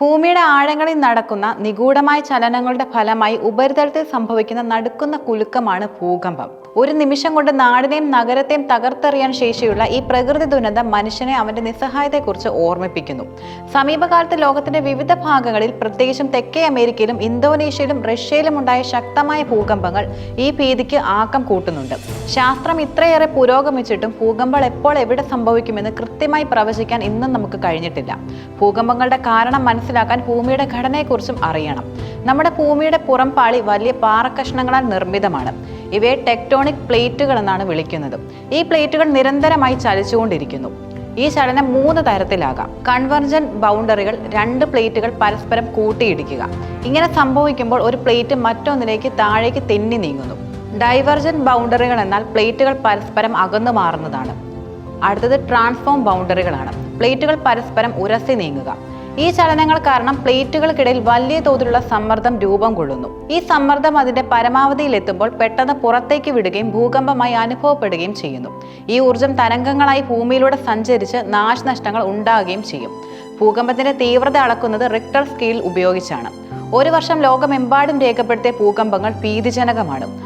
ഭൂമിയുടെ ആഴങ്ങളിൽ നടക്കുന്ന നിഗൂഢമായ ചലനങ്ങളുടെ ഫലമായി ഉപരിതലത്തിൽ സംഭവിക്കുന്ന നടുക്കുന്ന കുലുക്കമാണ് ഭൂകമ്പം. ഒരു നിമിഷം കൊണ്ട് നാടിനെയും നഗരത്തെയും തകർത്തെറിയാൻ ശേഷിയുള്ള ഈ പ്രകൃതി ദുരന്തം മനുഷ്യനെ അവന്റെ നിസ്സഹായതയെക്കുറിച്ച് ഓർമ്മിപ്പിക്കുന്നു. സമീപകാലത്ത് ലോകത്തിന്റെ വിവിധ ഭാഗങ്ങളിൽ പ്രത്യേകിച്ചും തെക്കേ അമേരിക്കയിലും ഇന്തോനേഷ്യയിലും റഷ്യയിലും ഉണ്ടായ ശക്തമായ ഭൂകമ്പങ്ങൾ ഈ ഭീതിക്ക് ആക്കം കൂട്ടുന്നുണ്ട്. ശാസ്ത്രം ഇത്രയേറെ പുരോഗമിച്ചിട്ടും ഭൂകമ്പം എപ്പോൾ എവിടെ സംഭവിക്കുമെന്ന് കൃത്യമായി പ്രവചിക്കാൻ ഇന്നും നമുക്ക് കഴിഞ്ഞിട്ടില്ല. ഭൂകമ്പങ്ങളുടെ കാരണം മനസ്സിലാക്കാൻ ഭൂമിയുടെ ഘടനയെക്കുറിച്ചും അറിയണം. നമ്മുടെ ഭൂമിയുടെ പുറംപാളി വലിയ പാറക്കഷ്ണങ്ങളാൽ നിർമ്മിതമാണ്. ഇവയെ ടെക്ടോണിക് പ്ലേറ്റുകൾ എന്നാണ് വിളിക്കുന്നത്. ഈ പ്ലേറ്റുകൾ നിരന്തരമായി ചലിച്ചുകൊണ്ടിരിക്കുന്നു. ഈ ചലനം മൂന്ന് തരത്തിലാകാം. കൺവർജൻ ബൗണ്ടറികൾ രണ്ട് പ്ലേറ്റുകൾ പരസ്പരം കൂട്ടിയിടിക്കുക. ഇങ്ങനെ സംഭവിക്കുമ്പോൾ ഒരു പ്ലേറ്റ് മറ്റൊന്നിലേക്ക് താഴേക്ക് തെന്നി നീങ്ങുന്നു. ഡൈവർജൻ ബൗണ്ടറികൾ എന്നാൽ പ്ലേറ്റുകൾ പരസ്പരം അകന്നു മാറുന്നതാണ്. അടുത്തത് ട്രാൻസ്ഫോം ബൗണ്ടറികളാണ്. പ്ലേറ്റുകൾ പരസ്പരം ഉരസി നീങ്ങുക. ഈ ചലനങ്ങൾ കാരണം പ്ലേറ്റുകൾക്കിടയിൽ വലിയ തോതിലുള്ള സമ്മർദ്ദം രൂപം കൊള്ളുന്നു. ഈ സമ്മർദ്ദം അതിന്റെ പരമാവധിയിലെത്തുമ്പോൾ പെട്ടെന്ന് പുറത്തേക്ക് വിടുകയും ഭൂകമ്പമായി അനുഭവപ്പെടുകയും ചെയ്യുന്നു. ഈ ഊർജം തരംഗങ്ങളായി ഭൂമിയിലൂടെ സഞ്ചരിച്ച് നാശനഷ്ടങ്ങൾ ഉണ്ടാകുകയും ചെയ്യും. ഭൂകമ്പത്തിന്റെ തീവ്രത അളക്കുന്നത് റിക്ടർ സ്കെയിൽ ഉപയോഗിച്ചാണ്. ഒരു വർഷം ലോകമെമ്പാടും രേഖപ്പെടുത്തിയ ഭൂകമ്പങ്ങൾ ഭീതിജനകമാണ്.